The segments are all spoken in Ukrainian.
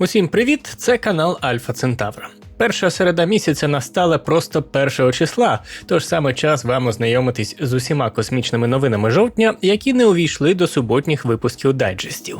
Усім привіт! Це канал Альфа Центавра. Перша середа місяця настала просто першого числа, тож саме час вам ознайомитись з усіма космічними новинами жовтня, які не увійшли до суботніх випусків дайджестів.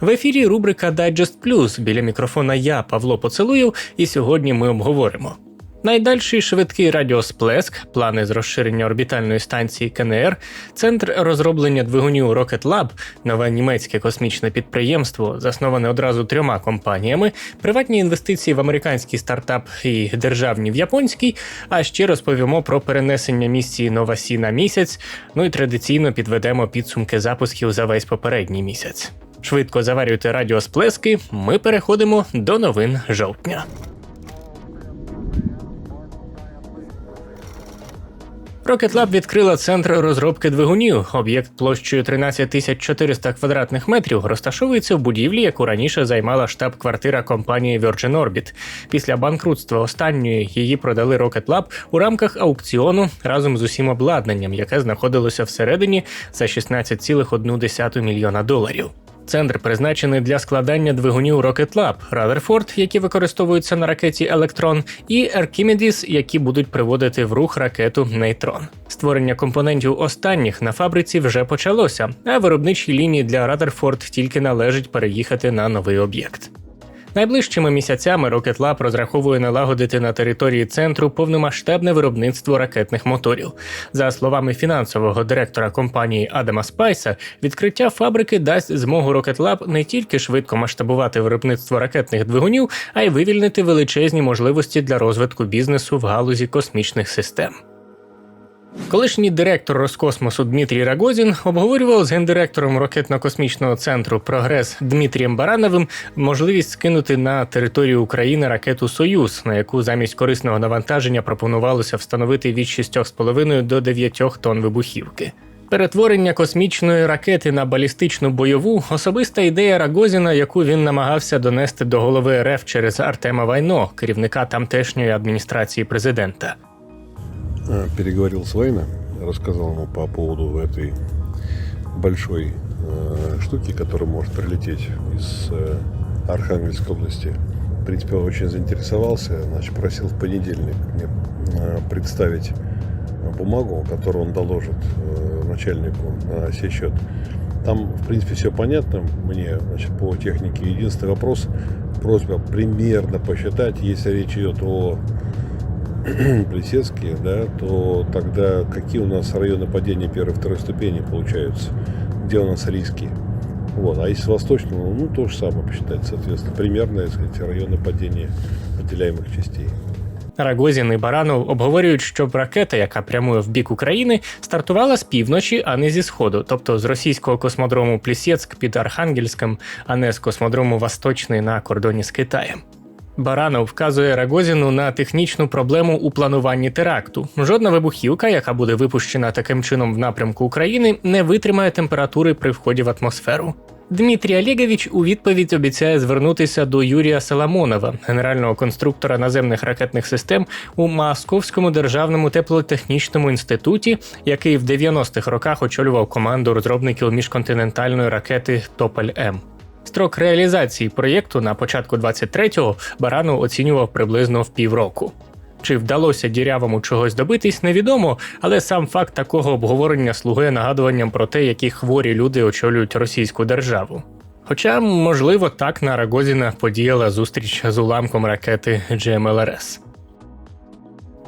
В ефірі рубрика Дайджест Плюс біля мікрофона я, Павло Поцелуєв, і сьогодні ми обговоримо. Найдальший швидкий радіосплеск, плани з розширення орбітальної станції КНР, центр розроблення двигунів Rocket Lab, нове німецьке космічне підприємство, засноване одразу трьома компаніями, приватні інвестиції в американський стартап і державні в японський. А ще розповімо про перенесення місії Новасі на місяць. Ну і традиційно підведемо підсумки запусків за весь попередній місяць. Швидко заварюйте радіосплески. Ми переходимо до новин жовтня. Rocket Lab відкрила центр розробки двигунів. Об'єкт площею 13 400 квадратних метрів розташовується в будівлі, яку раніше займала штаб-квартира компанії Virgin Orbit. Після банкрутства останньої її продали Rocket Lab у рамках аукціону разом з усім обладнанням, яке знаходилося всередині за 16,1 мільйона доларів. Центр призначений для складання двигунів Rocket Lab, Rutherford, які використовуються на ракеті Електрон, і Archimedes, які будуть приводити в рух ракету Нейтрон. Створення компонентів останніх на фабриці вже почалося, а виробничій лінії для Rutherford тільки належить переїхати на новий об'єкт. Найближчими місяцями Rocket Lab розраховує налагодити на території центру повномасштабне виробництво ракетних моторів. За словами фінансового директора компанії Адама Спайса, відкриття фабрики дасть змогу Rocket Lab не тільки швидко масштабувати виробництво ракетних двигунів, а й вивільнити величезні можливості для розвитку бізнесу в галузі космічних систем. Колишній директор Роскосмосу Дмитрій Рагозін обговорював з гендиректором ракетно-космічного центру Прогрес Дмитрієм Барановим можливість скинути на територію України ракету Союз, на яку замість корисного навантаження пропонувалося встановити від 6,5 до 9 тонн вибухівки. Перетворення космічної ракети на балістичну бойову особиста ідея Рагозіна, яку він намагався донести до голови РФ через Артема Вайно, керівника тамтешньої адміністрації президента. Э, переговорил с Вайна, рассказал ему по поводу этой большой э, штуки, которая может прилететь из э, Архангельской области. В принципе, он очень заинтересовался, значит, просил в понедельник мне представить бумагу, которую он доложит начальнику на сей счет. Там, в принципе, все понятно мне значит, по технике. Единственный вопрос, просьба примерно посчитать, если речь идет о Плесецкие, да, то тогда какие у нас районы падения первой и второй ступени получаются? Где у нас риски? Вот. А если восточного, ну, то же самое посчитать, соответственно, примерно, так сказать, районы падения выделяемых частей. Рагозін і Баранов обговорюють, щоб ракета, яка прямує в бік України, стартувала з півночі, а не зі сходу, тобто з російського космодрому Плісєцьк під Архангельськом, а не з космодрому Восточний на кордоні з Китаєм. Баранов вказує Рагозіну на технічну проблему у плануванні теракту. Жодна вибухівка, яка буде випущена таким чином в напрямку України, не витримає температури при вході в атмосферу. Дмитрій Олегович у відповідь обіцяє звернутися до Юрія Соломонова, генерального конструктора наземних ракетних систем у Московському державному теплотехнічному інституті, який в 90-х роках очолював команду розробників міжконтинентальної ракети Тополь М. Строк реалізації проєкту на початку 23-го Баранов оцінював приблизно в півроку. Чи вдалося дірявому чогось добитись, невідомо, але сам факт такого обговорення слугує нагадуванням про те, які хворі люди очолюють російську державу. Хоча, можливо, так на Рагозіна подіяла зустріч з уламком ракети GMLRS.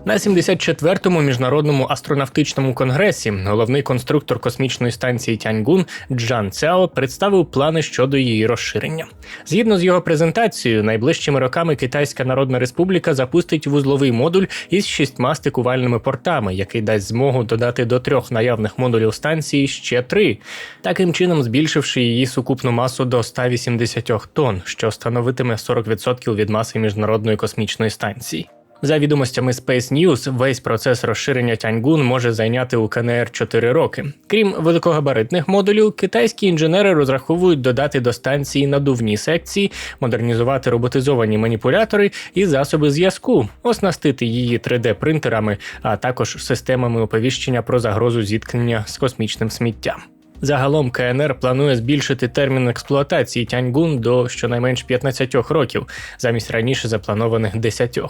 На 74-му міжнародному астронавтичному конгресі головний конструктор космічної станції Тяньгун Джан Цяо представив плани щодо її розширення. Згідно з його презентацією, найближчими роками Китайська Народна Республіка запустить вузловий модуль із шістьма стикувальними портами, який дасть змогу додати до трьох наявних модулів станції ще три, таким чином збільшивши її сукупну масу до 180 тонн, що становитиме 40% від маси міжнародної космічної станції. За відомостями Space News, весь процес розширення Тяньгун може зайняти у КНР 4 роки. Крім великогабаритних модулів, китайські інженери розраховують додати до станції надувні секції, модернізувати роботизовані маніпулятори і засоби зв'язку, оснастити її 3D-принтерами, а також системами оповіщення про загрозу зіткнення з космічним сміттям. Загалом КНР планує збільшити термін експлуатації Тяньгун до щонайменш 15 років, замість раніше запланованих 10.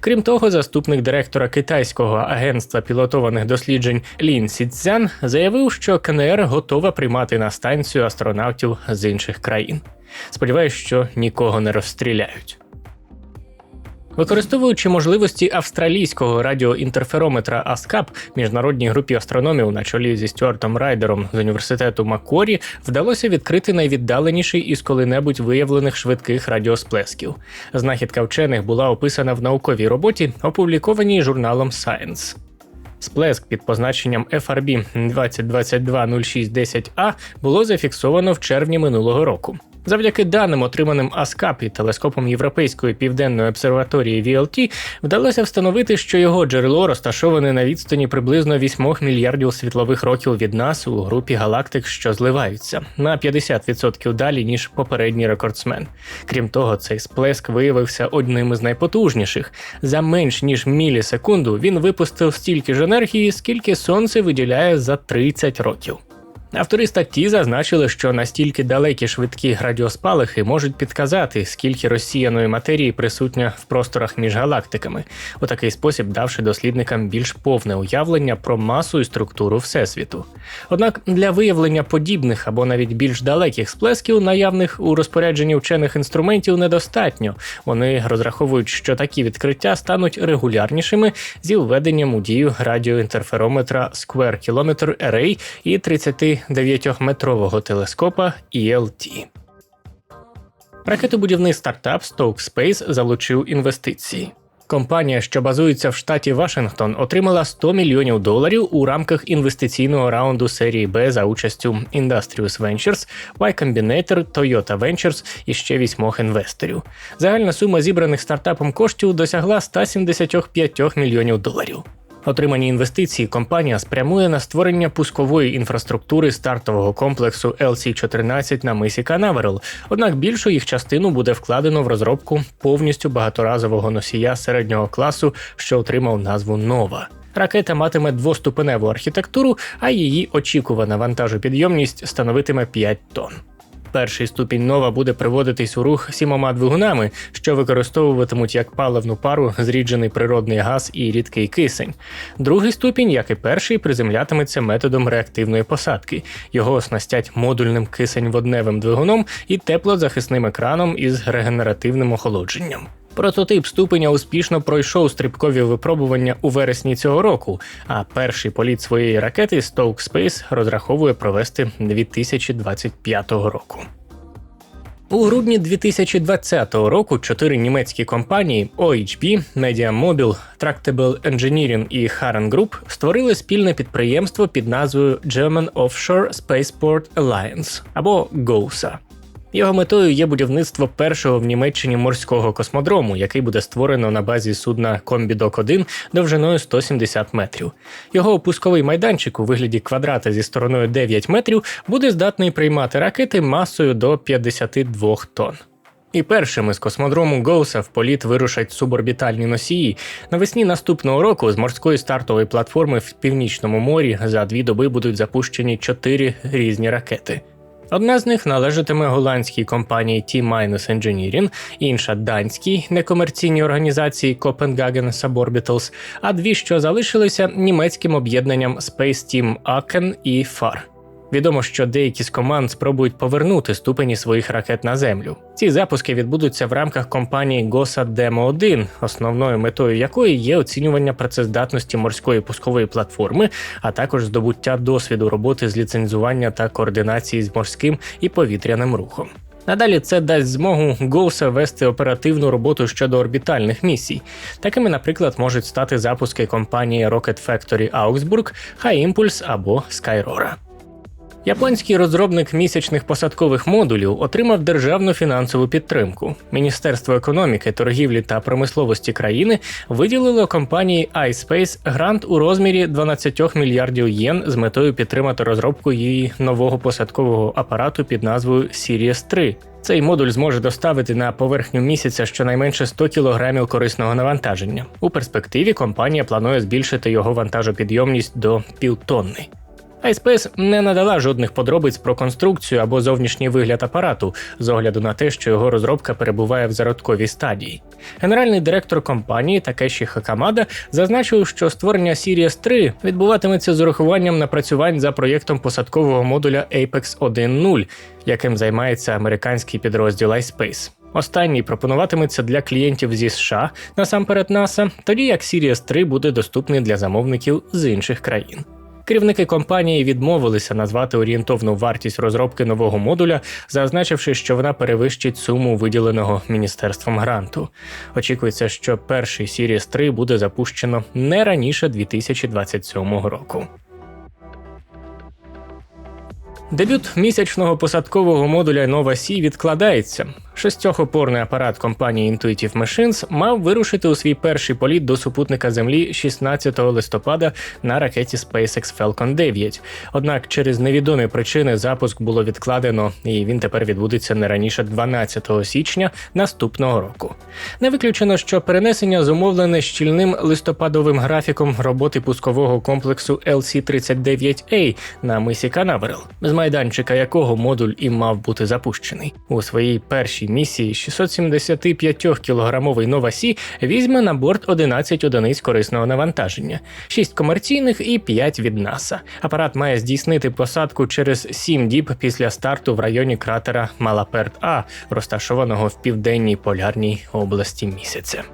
Крім того, заступник директора китайського агентства пілотованих досліджень Лін Сіцзян заявив, що КНР готова приймати на станцію астронавтів з інших країн. Сподіваюсь, що нікого не розстріляють. Використовуючи можливості австралійського радіоінтерферометра АСКАП, міжнародній групі астрономів на чолі зі Стюартом Райдером з університету Маккорі вдалося відкрити найвіддаленіший із коли-небудь виявлених швидких радіосплесків. Знахідка вчених була описана в науковій роботі, опублікованій журналом Science. Сплеск під позначенням FRB 2022-0610A було зафіксовано в червні минулого року. Завдяки даним, отриманим АСКАП і телескопом Європейської південної обсерваторії VLT, вдалося встановити, що його джерело розташоване на відстані приблизно 8 мільярдів світлових років від нас у групі галактик, що зливаються, на 50% далі ніж попередній рекордсмен. Крім того, цей сплеск виявився одним із найпотужніших. За менш ніж мілісекунду він випустив стільки ж енергії, скільки сонце виділяє за 30 років. Автори статті зазначили, що настільки далекі швидкі радіоспалахи можуть підказати, скільки розсіяної матерії присутня в просторах між галактиками, у такий спосіб давши дослідникам більш повне уявлення про масу і структуру Всесвіту. Однак для виявлення подібних або навіть більш далеких сплесків, наявних у розпорядженні вчених інструментів, недостатньо. Вони розраховують, що такі відкриття стануть регулярнішими зі введенням у дію радіоінтерферометра Square Kilometer Array і 30 9-метрового телескопа ELT. Ракетобудівний стартап Stoke Space залучив інвестиції. Компанія, що базується в штаті Вашингтон, отримала 100 мільйонів доларів у рамках інвестиційного раунду серії Б за участю Industrious Ventures, Y Combinator, Toyota Ventures і ще вісьмох інвесторів. Загальна сума зібраних стартапом коштів досягла 175 мільйонів доларів. Отримані інвестиції компанія спрямує на створення пускової інфраструктури стартового комплексу LC-14 на мисі Канаверал, однак більшу їх частину буде вкладено в розробку повністю багаторазового носія середнього класу, що отримав назву Нова. Ракета матиме двоступеневу архітектуру, а її очікувана вантажопідйомність становитиме 5 тонн. Перший ступінь нова буде приводитись у рух сімома двигунами, що використовуватимуть як паливну пару зріджений природний газ і рідкий кисень. Другий ступінь, як і перший, приземлятиметься методом реактивної посадки. Його оснастять модульним кисень-водневим двигуном і теплозахисним екраном із регенеративним охолодженням. Прототип ступеня успішно пройшов стрибкові випробування у вересні цього року, а перший політ своєї ракети Stoke Space розраховує провести 2025 року. У грудні 2020 року чотири німецькі компанії OHB, MediaMobile, Tractable Engineering і Haran Group створили спільне підприємство під назвою German Offshore Spaceport Alliance або GOSA. Його метою є будівництво першого в Німеччині морського космодрому, який буде створено на базі судна Комбідок 1 довжиною 170 метрів. Його опусковий майданчик у вигляді квадрата зі стороною 9 метрів буде здатний приймати ракети масою до 52 тонн. І першими з космодрому Гоуса в політ вирушать суборбітальні носії. Навесні наступного року з морської стартової платформи в північному морі за дві доби будуть запущені чотири різні ракети. Одна з них належатиме голландській компанії T-Minus Engineering, інша данській некомерційній організації Copenhagen Suborbitals, а дві, що залишилися, німецьким об'єднанням Space Team Aken і FAR. Відомо, що деякі з команд спробують повернути ступені своїх ракет на землю. Ці запуски відбудуться в рамках компанії GOSA Demo 1, основною метою якої є оцінювання працездатності морської пускової платформи, а також здобуття досвіду роботи з ліцензування та координації з морським і повітряним рухом. Надалі це дасть змогу GOSA вести оперативну роботу щодо орбітальних місій. Такими, наприклад, можуть стати запуски компанії Rocket Factory Augsburg, High Impulse або Skyrora. Японський розробник місячних посадкових модулів отримав державну фінансову підтримку. Міністерство економіки, торгівлі та промисловості країни виділило компанії iSpace грант у розмірі 12 мільярдів єн з метою підтримати розробку її нового посадкового апарату під назвою Sirius 3. Цей модуль зможе доставити на поверхню місяця щонайменше 100 кг корисного навантаження. У перспективі компанія планує збільшити його вантажопідйомність до півтонни. iSpace не надала жодних подробиць про конструкцію або зовнішній вигляд апарату, з огляду на те, що його розробка перебуває в зародковій стадії. Генеральний директор компанії Такеші Хакамада зазначив, що створення Sirius 3 відбуватиметься з урахуванням напрацювань за проєктом посадкового модуля Apex 1.0, яким займається американський підрозділ iSpace. Останній пропонуватиметься для клієнтів зі США, насамперед NASA, тоді як Sirius 3 буде доступний для замовників з інших країн. Керівники компанії відмовилися назвати орієнтовну вартість розробки нового модуля, зазначивши, що вона перевищить суму виділеного міністерством гранту. Очікується, що перший Series 3 буде запущено не раніше 2027 року. Дебют місячного посадкового модуля Nova C відкладається. Шестьохопорний апарат компанії Intuitive Machines мав вирушити у свій перший політ до супутника Землі 16 листопада на ракеті SpaceX Falcon 9. Однак через невідомі причини запуск було відкладено, і він тепер відбудеться не раніше 12 січня наступного року. Не виключено, що перенесення зумовлене щільним листопадовим графіком роботи пускового комплексу LC-39A на мисі Канаверал, з майданчика якого модуль і мав бути запущений. У своїй першій місії 675-кілограмовий Nova C візьме на борт 11 одиниць корисного навантаження, 6 комерційних і 5 від НАСА. Апарат має здійснити посадку через 7 діб після старту в районі кратера Малаперт А, розташованого в південній полярній області місяця.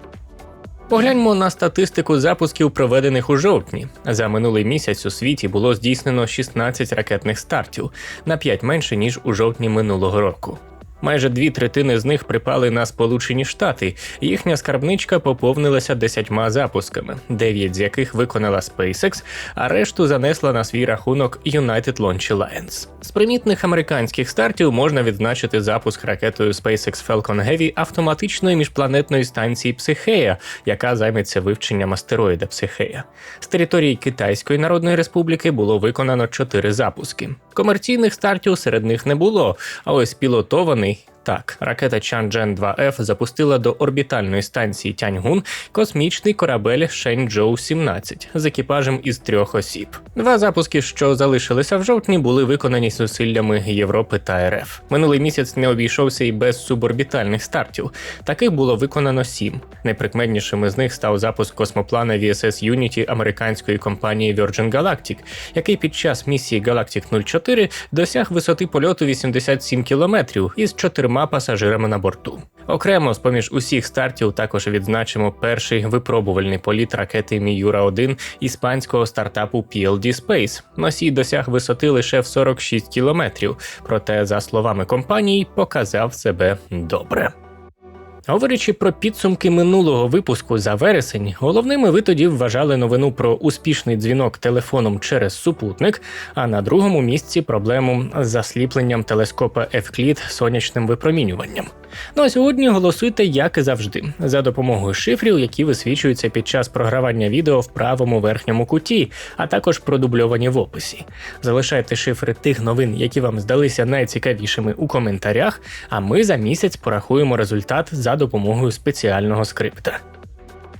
Погляньмо на статистику запусків, проведених у жовтні. За минулий місяць у світі було здійснено 16 ракетних стартів на 5 менше ніж у жовтні минулого року. Майже дві третини з них припали на Сполучені Штати. Їхня скарбничка поповнилася десятьма запусками, дев'ять з яких виконала SpaceX, а решту занесла на свій рахунок United Launch Alliance. З примітних американських стартів можна відзначити запуск ракетою SpaceX Falcon Heavy автоматичної міжпланетної станції Психея, яка займеться вивченням астероїда Психея. З території Китайської Народної Республіки було виконано чотири запуски. Комерційних стартів серед них не було, а ось пілотований. Так, ракета Чанчжен 2F запустила до орбітальної станції Тяньгун космічний корабель Шенчжоу 17 з екіпажем із трьох осіб. Два запуски, що залишилися в жовтні, були виконані зусиллями Європи та РФ. Минулий місяць не обійшовся і без суборбітальних стартів. Таких було виконано сім. Найприкметнішим із них став запуск космоплана VSS Unity американської компанії Virgin Galactic, який під час місії Galactic 04 досяг висоти польоту 87 кілометрів із чотирма пасажирами на борту. Окремо, з поміж усіх стартів, також відзначимо перший випробувальний політ ракети Міюра 1 іспанського стартапу PLD Space. Носій досяг висоти лише в 46 кілометрів, проте, за словами компанії, показав себе добре. Говорячи про підсумки минулого випуску за вересень, головними ви тоді вважали новину про успішний дзвінок телефоном через супутник, а на другому місці проблему з засліпленням телескопа Евклід сонячним випромінюванням. Ну а сьогодні голосуйте, як і завжди, за допомогою шифрів, які висвічуються під час програвання відео в правому верхньому куті, а також продубльовані в описі. Залишайте шифри тих новин, які вам здалися найцікавішими у коментарях, а ми за місяць порахуємо результат за допомогою спеціального скрипта.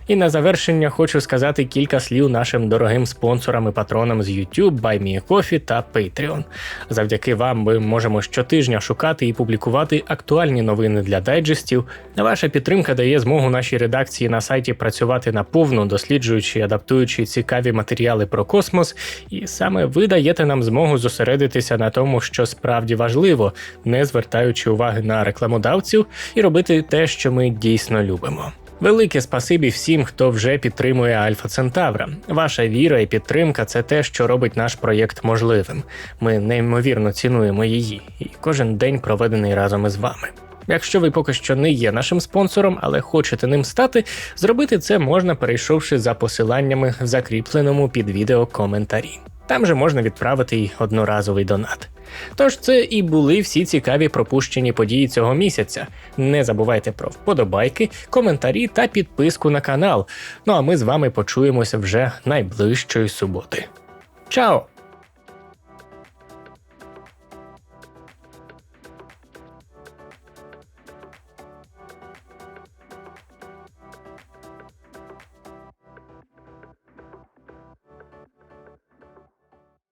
І на завершення хочу сказати кілька слів нашим дорогим спонсорам і патронам з YouTube, BuyMeACoffee та Patreon. Завдяки вам ми можемо щотижня шукати і публікувати актуальні новини для дайджестів. Ваша підтримка дає змогу нашій редакції на сайті працювати наповну, досліджуючи адаптуючи цікаві матеріали про космос. І саме ви даєте нам змогу зосередитися на тому, що справді важливо, не звертаючи уваги на рекламодавців і робити те, що ми дійсно любимо. Велике спасибі всім, хто вже підтримує Альфа Центавра. Ваша віра і підтримка це те, що робить наш проєкт можливим. Ми неймовірно цінуємо її, і кожен день проведений разом із вами. Якщо ви поки що не є нашим спонсором, але хочете ним стати, зробити це можна, перейшовши за посиланнями в закріпленому під відео коментарі. Там же можна відправити й одноразовий донат. Тож це і були всі цікаві пропущені події цього місяця. Не забувайте про вподобайки, коментарі та підписку на канал. Ну а ми з вами почуємося вже найближчої суботи. Чао!